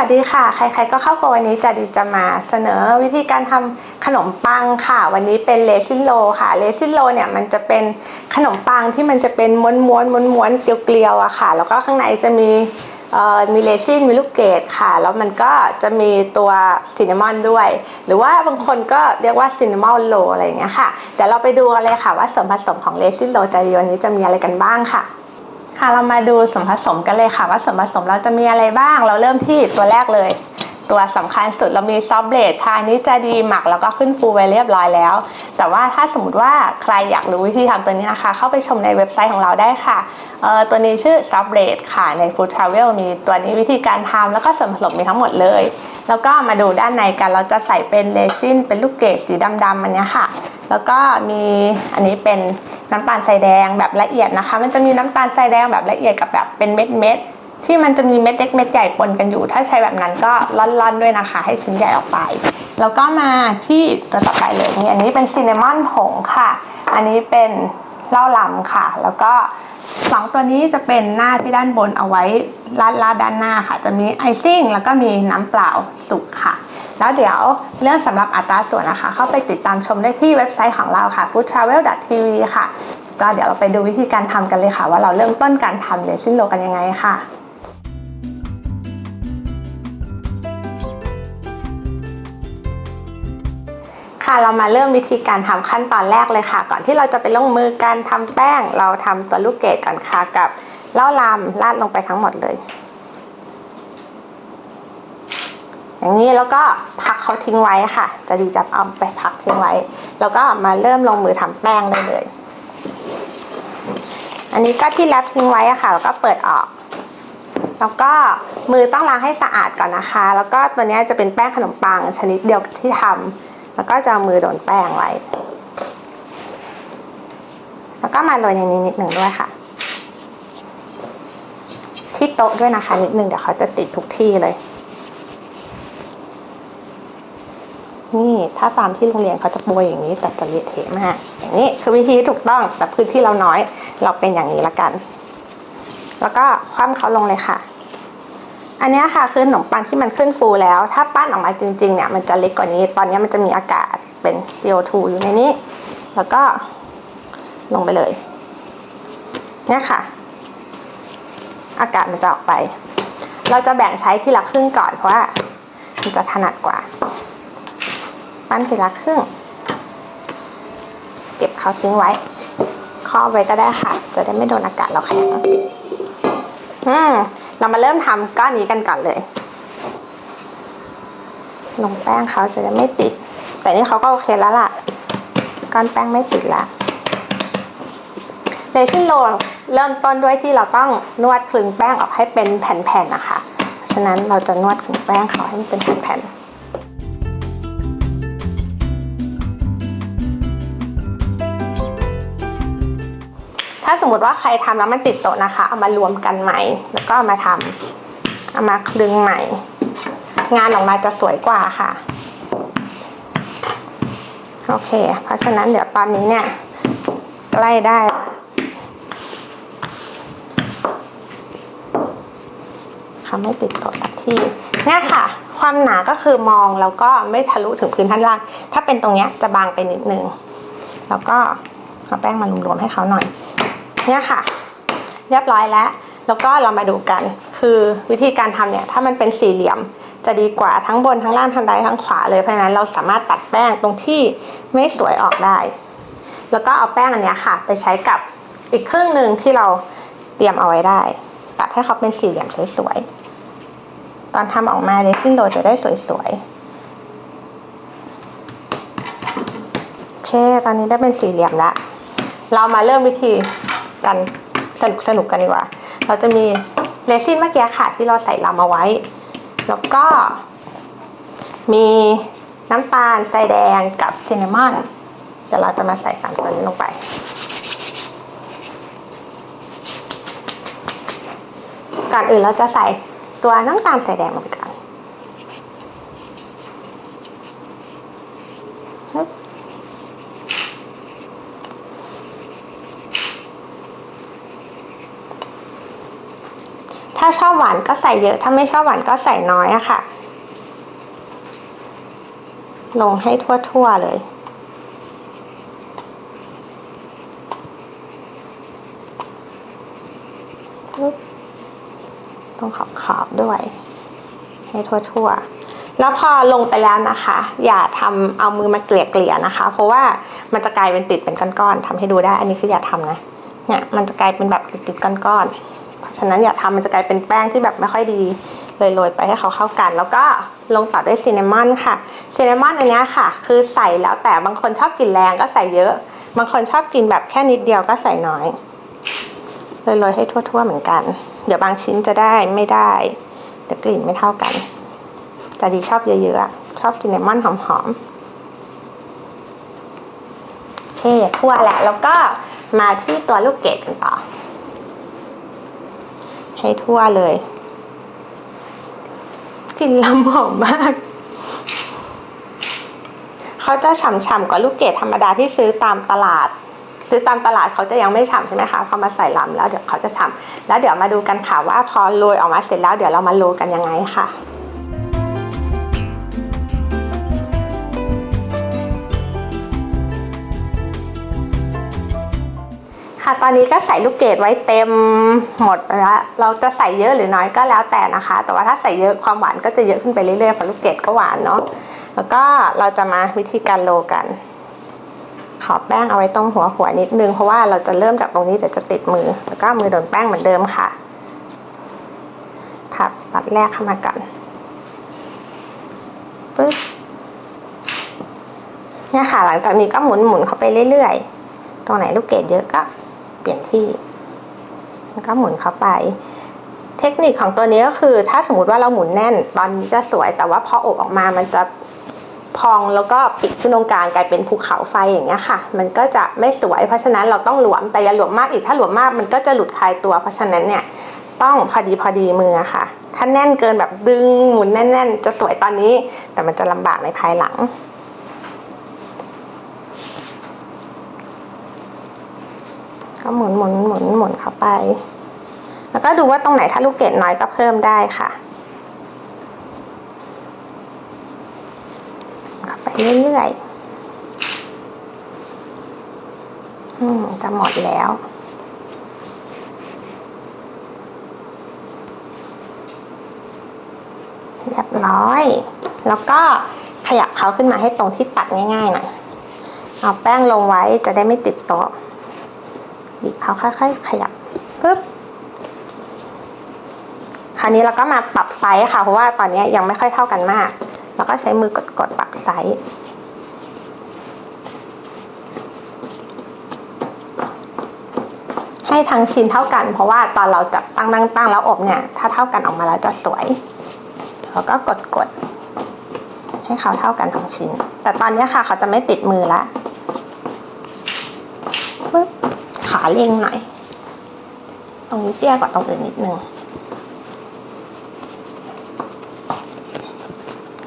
วัสดีค่ะ ใครๆก็เข้าครัววันนี้จะดีจะมาเสนอวิธีการทำขนมปังค่ะ วันนี้เป็นเลซินโลค่ะเลซินโลเนี่ยมันจะเป็นขนมปังที่มันจะเป็นม้วนม้วนม้วนม้วนๆเกลียวๆอะค่ะ แล้วก็ข้างในจะมีเอ่อมีเลซินมีลูกเกดค่ะ แล้วมันก็จะมีตัวซินนามอนด้วย หรือว่าบางคนก็เรียกว่าซินนามอนโลอะไรอย่างเงี้ยค่ะเดี๋ยวเราไปดูกันเลยค่ะว่าส่วนผสมของเลซินโลใจดีวันนี้จะมีอะไรกันบ้างค่ะ ค่ะเรามาดูส่วนผสมกันเลยค่ะ ว่าส่วนผสมเราจะมีอะไรบ้าง เราเริ่มที่ตัวแรกเลย ตัวสำคัญสุดเรามีซอฟเบรดค่ะนนี้จะดีหมักแล้วก็ขึ้นฟูไว้เรียบร้อยแล้ว แต่ว่าถ้าสมมติว่าใครอยากรู้วิธีทำตัวนี้นะคะ เข้าไปชมในเว็บไซต์ของเราได้ค่ะเออตัวนี้ชื่อซอฟเบรดค่ะใน Food Travel มีตัวนี้วิธีการทำแล้วก็ส่วนผสมมีทั้งหมดเลย แล้วก็มาดูด้านในกันเราจะใส่เป็นเรซินเป็นลูกเกดสีดำๆอันเนี้ยค่ะ แล้วก็มีอันนี้เป็นน้ำตาลทรายแดงแบบละเอียดนะคะ มันจะมีน้ำตาลทรายแดงแบบละเอียดกับแบบเป็นเม็ดเม็ดๆ ที่มันจะมีเม็ดเล็กเม็ดใหญ่ปนกันอยู่ ถ้าใช้แบบนั้นก็ล่อนๆด้วยนะคะ ให้ชิ้นใหญ่ออกไป แล้วก็มาที่ตัวต่อไปเลยนี่อันนี้เป็นซินนามอนผงค่ะ อันนี้เป็นเหล้าลำค่ะ แล้วก็สองตัวนี้จะเป็นหน้าที่ด้านบนเอาไว้ลาดลาดด้านหน้าค่ะ จะมีไอซิ่งแล้วก็มีน้ำเปล่าสุกค่ะ แล้วเดี๋ยวเรื่องสำหรับอัตราส่วนนะคะ เข้าไปติดตามชมได้ที่เว็บไซต์ของเราค่ะ foodtravel.tv ค่ะ ก็เดี๋ยวเราไปดูวิธีการทำกันเลยค่ะ ว่าเราเริ่มต้นการทำเลซินโลกันยังไงค่ะ ค่ะเรามาเริ่มวิธีการทำขั้นตอนแรกเลยค่ะ ก่อนที่เราจะไปลงมือการทำแป้ง เราทำตัวลูกเกดก่อนค่ะกับเหล้าลำราดลงไปทั้งหมดเลย อย่างนี้แล้วก็พักเขาทิ้งไว้ค่ะ จะดีจะเอาไปพักทิ้งไว้ แล้วก็มาเริ่มลงมือทำแป้งได้เลย อันนี้ก็ที่แรปทิ้งไว้ค่ะ แล้วก็เปิดออก แล้วก็มือต้องล้างให้สะอาดก่อนนะคะ แล้วก็ตัวนี้จะเป็นแป้งขนมปังชนิดเดียวกับที่ทำ แล้วก็จะเอามือโดนแป้งไว้ แล้วก็มาโรยในนี้นิดหนึ่งด้วยค่ะ ที่โต๊ะด้วยนะคะนิดหนึ่งเดี๋ยวเขาจะติดทุกที่เลย นี่ถ้าตามที่โรงเรียนเขาจะโปรยอย่างนี้แต่จะเละเทะมาก อย่างนี้คือวิธีถูกต้องแต่พื้นที่เราน้อย เราเป็นอย่างนี้ละกัน แล้วก็คว่ำเขาลงเลยค่ะ อันนี้ค่ะคือขนมปังที่มันขึ้นฟูแล้ว ถ้าปั้นออกมาจริงๆเนี่ยมันจะเล็กกว่านี้ ตอนนี้มันจะมีอากาศเป็น CO2 อยู่ในนี้ แล้วก็ลงไปเลย เนี่ยค่ะ อากาศมันจะออกไป เราจะแบ่งใช้ทีละครึ่งก่อนเพราะว่ามันจะถนัดกว่า ปั้นทีละครึ่ง เก็บเขาทิ้งไว้ครอบไว้ก็ได้ค่ะ จะได้ไม่โดนอากาศเราแข็งอืม เรามาเริ่มทำก้อนนี้กันก่อนเลย ลงแป้งเขาจะไม่ติด แต่นี่เขาก็โอเคแล้วล่ะ ก้อนแป้งไม่ติดละเลซินโรลเริ่มต้นด้วยที่เราต้องนวดคลึงแป้งออกให้เป็นแผ่นๆนะคะ เพราะฉะนั้นเราจะนวดคลึงแป้งเขาให้มันเป็นแผ่นๆ ถ้าสมมติว่าใครทำแล้วมันติดโต๊ะนะคะ เอามารวมกันใหม่ แล้วก็ามาทำเอามาคลึงใหม่ งานออกมาจะสวยกว่าค่ะ โอเค เพราะฉะนั้นเดี๋ยวตอนนี้เนี่ย ใกล้ได้ละเขาไม่ติดโต๊ะสักทีเนี่ยค่ะ ความหนาก็คือมองแล้วก็ไม่ทะลุถึงพื้นท่านล่าง ถ้าเป็นตรงเนี้ยจะบางไปนิดนึง แล้วก็เอาแป้งมารวมๆให้เขาหน่อย เนี่ยค่ะ เรียบร้อยแล้ว แล้วก็เรามาดูกัน คือวิธีการทำเนี่ย ถ้ามันเป็นสี่เหลี่ยมจะดีกว่าทั้งบนทั้งล่างทั้งใดทั้งขวาเลยเพราะฉะนั้นเราสามารถตัดแป้งตรงที่ไม่สวยออกได้ แล้วก็เอาแป้งอันนี้ค่ะ ไปใช้กับอีกครึ่งหนึ่งที่เราเตรียมเอาไว้ได้ ตัดให้เขาเป็นสี่เหลี่ยมสวยๆตอนทำออกมาเลซินโดจะได้สวยๆโอเคตอนนี้ได้เป็นสี่เหลี่ยมแล้วเรามาเริ่มวิธี กันสนุกสนุกกันดีกว่า เราจะมีเรซินเมื่อกี้ค่ะที่เราใส่ลำเอาไว้ แล้วก็ มีน้ำตาลทรายแดงกับซินนามอนเดี๋ยวเราจะมาใส่สามตัวนี้ลงไป ก่อนอื่นเราจะใส่ตัวน้ำตาลทรายแดงลงไปก่อนฮึบ ถ้า ชอบหวานก็ใส่เยอะ ถ้าไม่ชอบหวานก็ใส่น้อยอะค่ะ ลงให้ทั่วๆเลยตรงขอบขอบๆด้วย ให้ทั่วๆ แล้วพอลงไปแล้วนะคะ อย่าทำเอามือมาเกลี่ยเกลี่ยๆนะคะ เพราะว่ามันจะกลายเป็นติดเป็นก้อนๆทำให้ดูได้ อันนี้คืออย่าทำนะเนี่ยมันจะกลายเป็นแบบติดๆก้อนๆ ฉะนั้นอย่าทำมันจะกลายเป็นแป้งที่แบบไม่ค่อยดีเลยโรยไปให้เขาเข้ากัน แล้วก็ลงต่อด้วยซินนามอนค่ะซินนามอนอันนี้ค่ะ คือใส่แล้วแต่บางคนชอบกินแรงก็ใส่เยอะ บางคนชอบกินแบบแค่นิดเดียวก็ใส่น้อยโรยๆให้ทั่ว ๆ เหมือนกัน เดี๋ยวบางชิ้นจะได้ไม่ได้เดี๋ยวกลิ่นไม่เท่ากันแต่ดีชอบเยอะๆชอบซินนามอนหอมๆโอเคทั่วแหละแล้วก็มาที่ตัวลูกเกดกันต่อ ให้ทั่วเลยกลิ่นลำหอมมาก เขาจะฉ่ำๆกว่าลูกเกดธรรมดาที่ซื้อตามตลาด ซื้อตามตลาดเขาจะยังไม่ฉ่ำใช่ไหมคะพอมาใส่ลำแล้วเดี๋ยวเขาจะฉ่ำแล้วเดี๋ยวมาดูกันค่ะว่าพอโรยออกมาเสร็จแล้วเดี๋ยวเรามาโรยกันยังไงค่ะ ค่ะ ตอนนี้ก็ใส่ลูกเกดไว้เต็มหมดแล้ว เราจะใส่เยอะหรือน้อยก็แล้วแต่นะคะ แต่ว่าถ้าใส่เยอะความหวานก็จะเยอะขึ้นไปเรื่อยๆเพราะลูกเกดก็หวานเนาะ แล้วก็เราจะมาวิธีการโรกัน ขอแป้งเอาไว้ตรงหัวหัวนิดนึงเพราะว่าเราจะเริ่มจากตรงนี้เดี๋ยวจะติดมือ แล้วก็มือโดนแป้งเหมือนเดิมค่ะ พับปัดแรกเข้ามาก่อนปึ๊บเนี่ยค่ะหลังจากนี้ก็หมุนหมุนๆเข้าไปเรื่อยๆ ตรงไหนลูกเกดเยอะก็ เปลี่ยนที่ แล้วก็หมุนเข้าไป เทคนิคของตัวนี้ก็คือ ถ้าสมมติว่าเราหมุนแน่น ตอนนี้จะสวย แต่ว่าพออบออกมามันจะพองแล้วก็ปิดขึ้นตรงกลางกลายเป็นภูเขาไฟอย่างเงี้ยค่ะ มันก็จะไม่สวย เพราะฉะนั้นเราต้องหลวมแต่อย่าหลวมมากอีกถ้าหลวมมากมันก็จะหลุดคลายตัว เพราะฉะนั้นเนี่ยต้องพอดีพอดีมือค่ะ ถ้าแน่นเกินแบบดึงหมุนแน่น ๆ จะสวยตอนนี้ แต่มันจะลำบากในภายหลัง ก็หมุนหมุนหมุนหมุนเข้าไป แล้วก็ดูว่าตรงไหนถ้าลูกเกดน้อยก็เพิ่มได้ค่ะเข้าไปเรื่อยๆอืมจะหมดแล้วเรียบร้อย แล้วก็ขยับเขาขึ้นมาให้ตรงที่ตัดง่ายๆหน่อย เอาแป้งลงไว้จะได้ไม่ติดโต๊ะ หยิบเขาค่อยๆขยับปึ๊บคราวนี้เราก็มาปรับไซส์ค่ะ เพราะว่าตอนนี้ยังไม่ค่อยเท่ากันมากแล้วก็ใช้มือกดๆปรับไซส์ให้ทั้งชิ้นเท่ากัน เพราะว่าตอนเราจับตั้งตั้งตั้งแล้วอบเนี่ย ถ้าเท่ากันออกมาแล้วจะสวยแล้วก็กดกดให้เขาเท่ากันทั้งชิ้น แต่ตอนนี้ค่ะเขาจะไม่ติดมือละปึ๊บ ขา เล็งหน่อย ตรงนี้เตี้ยกว่าตรงอื่นนิดนึง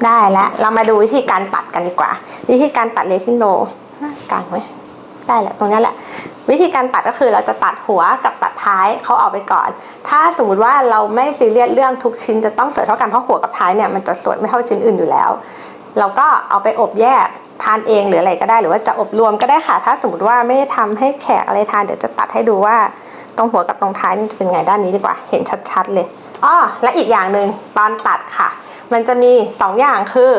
ได้แล้ว เรามาดูวิธีการตัดกันดีกว่า วิธีการตัดเลซินโลน่กลางไหมได้แหละตรงนี้แหละ วิธีการตัดก็คือเราจะตัดหัวกับตัดท้ายเขาออกไปก่อน ถ้าสมมุติว่าเราไม่ซีเรียสเรื่องทุกชิ้นจะต้องสวยเท่ากันเพราะหัวกับท้ายเนี่ยมันจะสวยไม่เท่าชิ้นอื่นอยู่แล้ว เราก็เอาไปอบแยก ทานเองหรืออะไรก็ได้หรือว่าจะอบรวมก็ได้ค่ะ ถ้าสมมติว่าไม่ได้ทำให้แขกอะไรทานเดี๋ยวจะตัดให้ดูว่าตรงหัวกับตรงท้ายนี่จะเป็นไงด้านนี้ดีกว่า เห็นชัดๆเลยอ๋อและอีกอย่างหนึ่งตอนตัดค่ะ มันจะมีสองอย่างคือ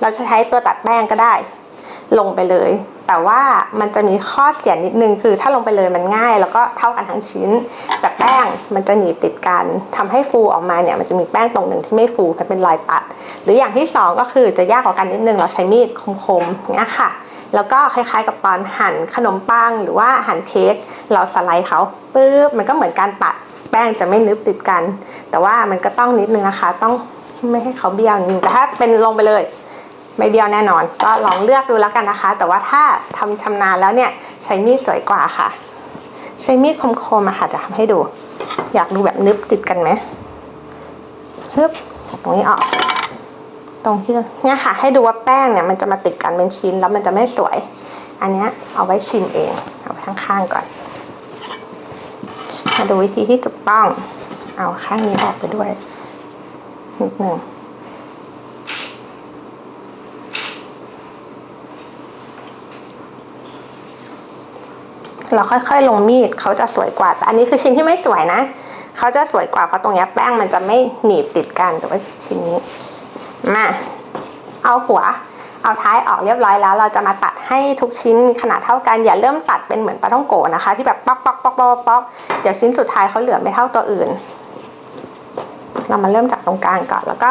เราจะใช้ตัวตัดแป้งก็ได้ ลงไปเลย แต่ว่ามันจะมีข้อเสียนิดนึงคือถ้าลงไปเลยมันง่าย แล้วก็เท่ากันทั้งชิ้น แต่แป้งมันจะหนีบติดกันทำให้ฟูออกมาเนี่ยมันจะมีแป้งตรงหนึ่งที่ไม่ฟูเป็นรอยตัด หรืออย่างที่สองก็คือจะยากกว่ากันนิดนึงเราใช้มีดคมๆอย่างเงี้ยค่ะแล้วก็คล้ายๆกับตอนหั่นขนมปังหรือว่าหั่นเค้กเราสไลด์เขาปุ๊บมันก็เหมือนการตัดแป้งจะไม่นึบติดกัน แต่ว่ามันก็ต้องนิดนึงนะคะ ต้องไม่ให้เขาเบี้ยวนิดแต่ถ้าเป็นลงไปเลย ไม่เบี้ยวแน่นอน ก็ลองเลือกดูแล้วกันนะคะ แต่ว่าถ้าทำชำนาญแล้วเนี่ยใช้มีดสวยกว่าค่ะ ใช้มีดคมๆอะค่ะจะทำให้ดู อยากดูแบบนึบติดกันไหมฮึบตรงนี้ออก ตรงที่เนี่ยค่ะ ให้ดูว่าแป้งเนี่ยมันจะมาติดกันเป็นชิ้นแล้วมันจะไม่สวย อันนี้เอาไว้ชิมเอง เอาไว้ข้างๆก่อน มาดูวิธีที่ถูกต้อง เอาข้างนี้ออกไปด้วยนิดหนึ่ง เราค่อยๆลงมีดเขาจะสวยกว่า แต่อันนี้คือชิ้นที่ไม่สวยนะ เขาจะสวยกว่าเพราะตรงนี้แป้งมันจะไม่หนีบติดกันแต่ว่าชิ้นนี้ มา เอาหัว เอาท้ายออกเรียบร้อยแล้ว เราจะมาตัดให้ทุกชิ้นขนาดเท่ากัน อย่าเริ่มตัดเป็นเหมือนปลาท่องโกะนะคะ ที่แบบป๊อกป๊อกป๊อกป๊อกป๊อกเดี๋ยวชิ้นสุดท้ายเขาเหลือไม่เท่าตัวอื่น เรามาเริ่มจากตรงกลางก่อนแล้วก็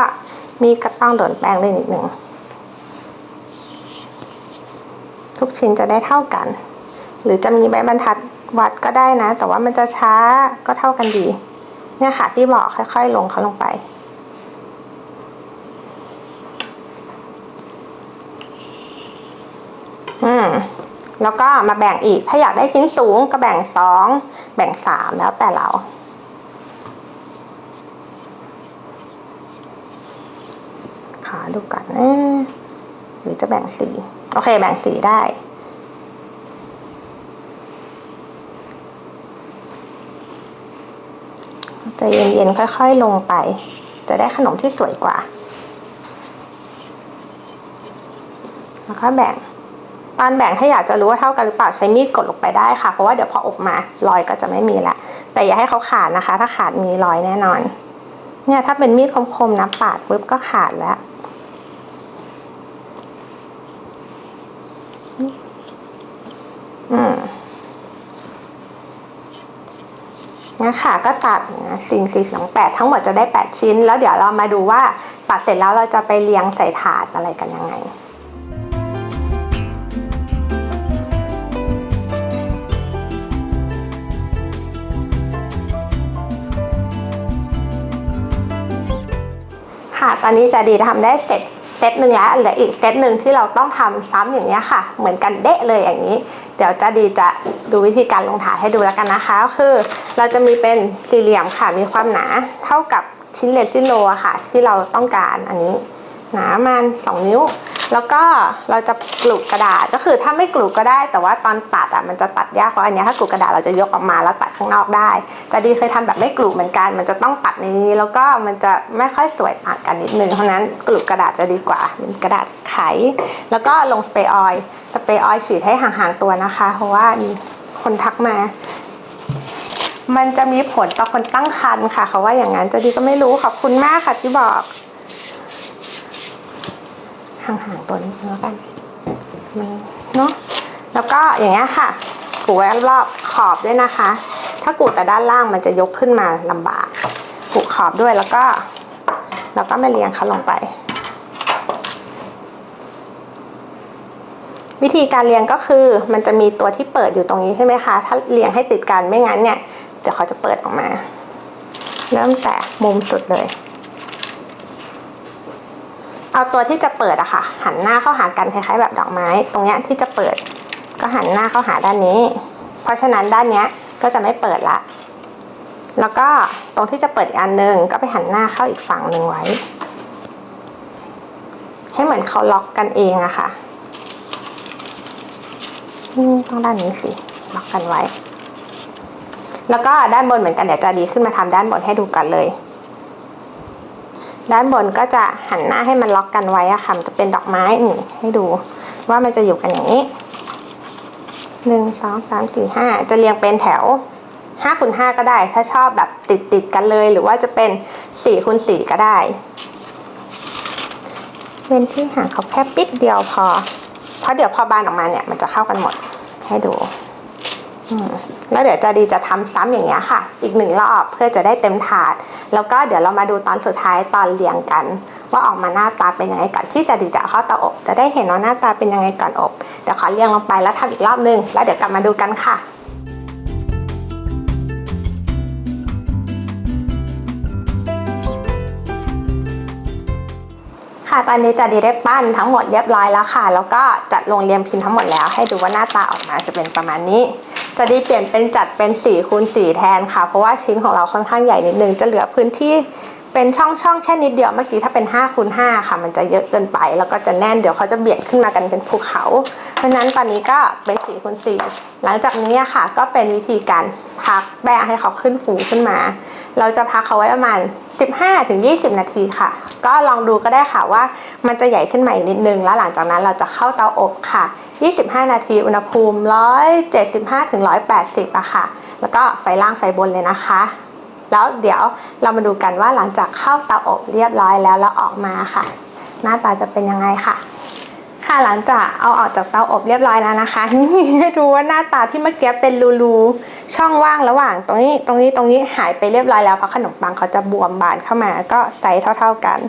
มีกระต้องโดนแป้งด้วยนิดนึงทุกชิ้นจะได้เท่ากัน หรือจะมีใบบรรทัดวัดก็ได้นะ แต่ว่ามันจะช้าก็เท่ากันดี เนี่ยค่ะที่บอกค่อย ๆ ลงเขาลงไป อืมแล้วก็มาแบ่งอีก ถ้าอยากได้ชิ้นสูงก็แบ่งสองแบ่งสามแล้วแต่เราขอดูก่อนนะหรือจะแบ่งสีโอเค แบ่งสีได้ จะเย็นๆค่อยๆลงไป จะได้ขนมที่สวยกว่า แล้วก็แบ่ง ตอนแบ่งถ้าอยากจะรู้ว่าเท่ากันหรือเปล่าใช้มีดกดลงไปได้ค่ะ เพราะว่าเดี๋ยวพออบมารอยก็จะไม่มีละแต่อย่าให้เขาขาดนะคะ ถ้าขาดมีรอยแน่นอน เนี่ยถ้าเป็นมีดคมๆนะปาดปุ๊บก็ขาดแล้ว นะคะก็ตัดสิ่งสี่สองแปดทั้งหมดจะได้แปดชิ้น แล้วเดี๋ยวเรามาดูว่าตัดเสร็จแล้วเราจะไปเรียงใส่ถาดอะไรกันยังไงค่ะ ตอนนี้จะดีทำได้เสร็จเซตหนึ่งแล้วเหลืออีกเซตหนึ่งที่เราต้องทำซ้ำอย่างนี้ค่ะ เหมือนกันเดะเลยอย่างนี้ เดี๋ยวจะดีจะดูวิธีการลงถานให้ดูแล้วกันนะคะก็คือ เราจะมีเป็นสี่เหลี่ยมค่ะมีความหนาเท่ากับชิ้นเลซินโลค่ะ ที่เราต้องการอันนี้ หนามัน2นิ้ว แล้วก็เราจะกลุกกระดาษก็คือถ้าไม่กลุกก็ได้ แต่ว่าตอนตัดอะมันจะตัดยากเพราะอันนี้ถ้ากลุกกระดาษเราจะยกออกมาแล้วตัดข้างนอกได้ แต่ดีเคยทำแบบไม่กลุกเหมือนกัน มันจะต้องตัดในนี้ แล้วก็มันจะไม่ค่อยสวยต่างกันนิดนึงเพราะนั้นกลุกกระดาษจะดีกว่าเป็นกระดาษไข แล้วก็ลงสเปรย์ออยล์สเปรย์ออยล์ฉีดให้ห่างๆตัวนะคะ เพราะว่ามีคนทักมามันจะมีผลต่อคนตั้งครรภ์ค่ะเขาว่าอย่างนั้นจะดีก็ไม่รู้ขอบคุณมากค่ะที่บอก ห่างๆตัวนี้แล้วกันเนาะแล้วก็อย่างเงี้ยค่ะกูไว้รอบขอบด้วยนะคะ ถ้ากูแต่ด้านล่างมันจะยกขึ้นมาลำบากกูขอบด้วยแล้วก็แล้วก็มาเรียงเขาลงไป วิธีการเรียงก็คือมันจะมีตัวที่เปิดอยู่ตรงนี้ใช่ไหมคะ ถ้าเรียงให้ติดกันไม่งั้นเนี่ยเดี๋ยวเขาจะเปิดออกมา เริ่มแต่มุมสุดเลย เอาตัวที่จะเปิดอะค่ะ หันหน้าเข้าหากันคล้ายๆแบบดอกไม้ ตรงเนี้ยที่จะเปิด ก็หันหน้าเข้าหาด้านนี้ เพราะฉะนั้นด้านเนี้ยก็จะไม่เปิดละ แล้วก็ตรงที่จะเปิดอีกอันหนึ่งก็ไปหันหน้าเข้าอีกฝั่งหนึ่งไว้ ให้เหมือนเขาล็อกกันเองอะค่ะต้องด้านนี้สิล็อกกันไว้ แล้วก็ด้านบนเหมือนกันเดี๋ยวจะดีขึ้นมาทำด้านบนให้ดูกันเลย ด้านบนก็จะหันหน้าให้มันล็อกกันไว้อะค่ะจะเป็นดอกไม้นี่ให้ดูว่ามันจะอยู่กันอย่างนี้หนึ่งสองสามสี่ห้าจะเรียงเป็นแถวห้าคูณห้าก็ได้ ถ้าชอบแบบติดติดกันเลย หรือว่าจะเป็นสี่คูณสี่ก็ได้เว้นที่ห่างเขาแค่ปิดเดียวพอ เพราะเดี๋ยวพอบานออกมาเนี่ยมันจะเข้ากันหมดให้ดู แล้วเดี๋ยวจะดีจะทำซ้ำอย่างเงี้ยค่ะ อีกหนึ่งรอบเพื่อจะได้เต็มถาด แล้วก็เดี๋ยวเรามาดูตอนสุดท้ายตอนเรียงกัน ว่าออกมาหน้าตาเป็นยังไงก่อนที่จะดีจะเข้าเตาอบ จะได้เห็นว่าหน้าตาเป็นยังไงก่อนอบเดี๋ยวขอเรียงลงไปแล้วทำอีกรอบนึงแล้วเดี๋ยวกลับมาดูกันค่ะค่ะตอนนี้จะดีได้ปั้นทั้งหมดเรียบร้อยแล้วค่ะ แล้วก็จัดลงเรียงพิมพ์ทั้งหมดแล้วให้ดูว่าหน้าตาออกมาจะเป็นประมาณนี้ จะดีเปลี่ยนเป็นจัดเป็น4คูณ4แทนค่ะ เพราะว่าชิ้นของเราค่อนข้างใหญ่นิดนึง จะเหลือพื้นที่เป็นช่องช่องแค่นิดเดียวเมื่อกี้ถ้าเป็น5คูณ5ค่ะ มันจะเยอะเกินไป แล้วก็จะแน่นเดี๋ยวเขาจะเบียดขึ้นมากันเป็นภูเขา เพราะฉะนั้นตอนนี้ก็เป็น4คูณ4หลังจากนี้ค่ะ ก็เป็นวิธีการพักแป้งให้เขาขึ้นฟูขึ้นมา เราจะพักเขาไว้ประมาณ 15-20 นาทีค่ะ ก็ลองดูก็ได้ค่ะว่ามันจะใหญ่ขึ้นมาอีกนิดนึง แล้วหลังจากนั้นเราจะเข้าเตาอบค่ะ 25 นาทีอุณหภูมิ 175-180อะค่ะ แล้วก็ไฟล่างไฟบนเลยนะคะ แล้วเดี๋ยวเรามาดูกันว่าหลังจากเข้าเตาอบเรียบร้อยแล้วแล้วออกมาค่ะ หน้าตาจะเป็นยังไงค่ะค่ะหลังจากเอาออกจากเตาอบเรียบร้อยแล้วนะคะนี่ให้ดูว่าหน้าตาที่เมื่อกี้เป็นรูๆ ช่องว่างระหว่างตรงนี้ตรงนี้ตรงนี้หายไปเรียบร้อยแล้วเพราะขนมปังเขาจะบวมบานเข้ามาก็ไซส์เท่า ๆกัน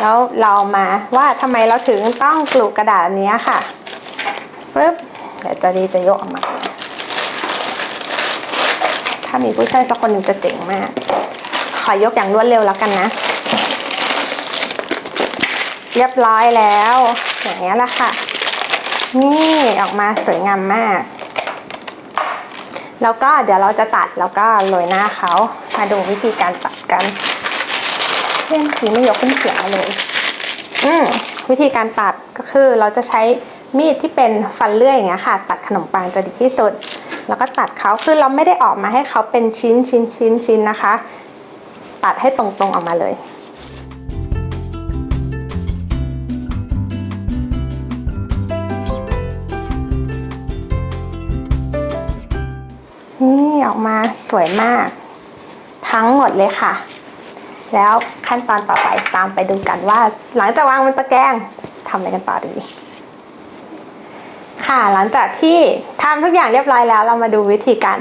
แล้วเรามาว่าทำไมเราถึงต้องกลุกระดาษนี้ค่ะปึ๊บเดี๋ยวจะดีจะยกออกมา ถ้ามีผู้ช่วยสักคนหนึ่งจะเจ๋งมาก ขอยกอย่างรวดเร็วแล้วกันนะ เรียบร้อยแล้ว อย่างนี้แหละค่ะ นี่ออกมาสวยงามมาก แล้วก็เดี๋ยวเราจะตัดแล้วก็โรยหน้าเขามาดูวิธีการตัดกันเพื่อนทีไม่ยกขึ้นเสียงมาเลย อืมวิธีการตัดก็คือเราจะใช้มีดที่เป็นฟันเลื่อยอย่างเงี้ยค่ะ ตัดขนมปังจะดีที่สุด แล้วก็ตัดเขาคือเราไม่ได้ออกมาให้เขาเป็นชิ้นชิ้นชิ้นชิ้นนะคะ ตัดให้ตรงๆออกมาเลย ออกมาสวยมาก ทั้งหมดเลยค่ะ แล้วขั้นตอนต่อไปตามไปดูกันว่า หลังจากวางบนตะแกรงทำอะไรกันต่อดี ค่ะหลังจากที่ทำทุกอย่างเรียบร้อยแล้ว เรามาดูวิธีการ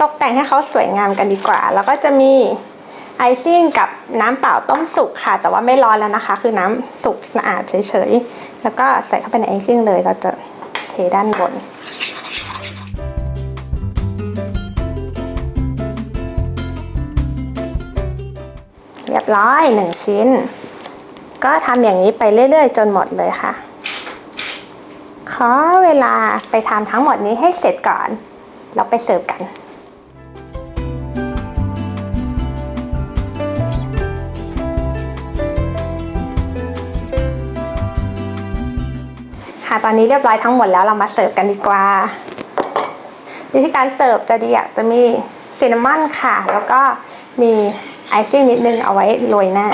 ตกแต่งให้เขาสวยงามกันดีกว่า แล้วก็จะมีไอซิ่งกับน้ำเปล่าต้มสุกค่ะ แต่ว่าไม่ร้อนแล้วนะคะ คือน้ำสุกสะอาดเฉยๆ แล้วก็ใส่เข้าไปในไอซิ่งเลย เราจะเทด้านบน รียบร้อยหนึ่งชิ้น ก็ทำอย่างนี้ไปเรื่อยๆ จนหมดเลยค่ะ ขอเวลาไปทำทั้งหมดนี้ให้เสร็จก่อนแล้วไปเสิร์ฟกันค่ะตอนนี้เรียบร้อยทั้งหมดแล้วเรามาเสิร์ฟกันดีกว่า วิธีการเสิร์ฟจะดีอะจะมีซินนามอนค่ะ แล้วก็มี ไอซิ่งนิดนึงเอาไว้โรยหน้า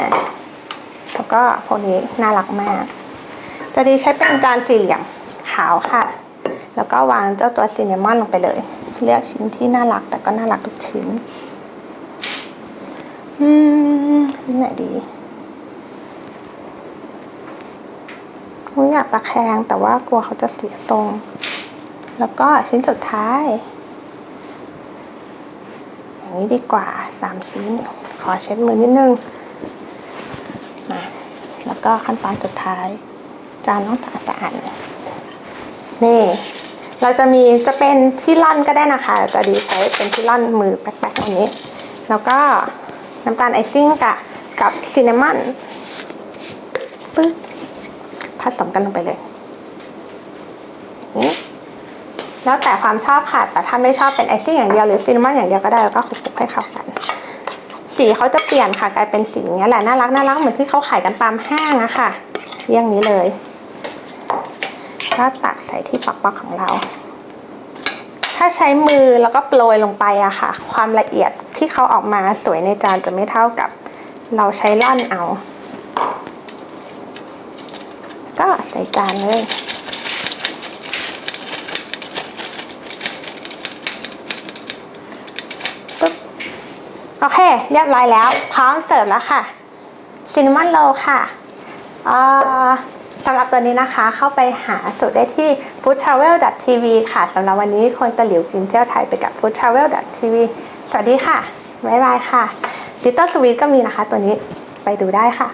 แล้วก็พวกนี้น่ารักมากจะดีใช้เป็นจานสี่เหลี่ยมขาวค่ะ แล้วก็วางเจ้าตัวซินนามอนลงไปเลย เลือกชิ้นที่น่ารักแต่ก็น่ารักทุกชิ้น อืมที่ไหนดีหนูอยากตะแคงแต่ว่ากลัวเขาจะเสียทรง แล้วก็ชิ้นสุดท้าย อย่างนี้ดีกว่าสามชิ้น ขอเช็ดมือนิดนึงมาแล้วก็ขั้นตอนสุดท้าย จานต้องสะอาดสะอาดนี่ เราจะมีจะเป็นที่ร่อนก็ได้นะคะ จะดีใช้เป็นที่ร่อนมือแป๊กๆอย่างนี้ แล้วก็น้ำตาลไอซิ่งกับกับซินนามอนปึ๊บผสมกันลงไปเลยนี้แล้วแต่ความชอบค่ะ แต่ถ้าไม่ชอบเป็นไอซิ่งอย่างเดียวหรือซินนามอนอย่างเดียวก็ได้แล้วก็คลุกให้เข้ากัน สีเขาจะเปลี่ยนค่ะกลายเป็นสีอย่างเงี้ยแหละน่ารักน่ารักเหมือนที่เขาขายกันตามห้างอะค่ะเรียงนี้เลยก็ตักใส่ที่ปักๆของเรา ถ้าใช้มือแล้วก็โปรยลงไปอะค่ะ ความละเอียดที่เขาออกมาสวยในจานจะไม่เท่ากับ เราใช้ล่อนเอา ก็ใส่จานเลย โอเค เรียบร้อยแล้ว พร้อมเสิร์ฟแล้วค่ะซินนามอนโรค่ะสำหรับตัวนี้นะคะเข้าไปหาสูตรได้ที่ foodtravel.tv ค่ะสำหรับวันนี้คนตะหลิวกินเที่ยวไทยไปกับ foodtravel.tv สวัสดีค่ะ บ๊ายบายค่ะ Little Sweet ก็มีนะคะตัวนี้ไปดูได้ค่ะ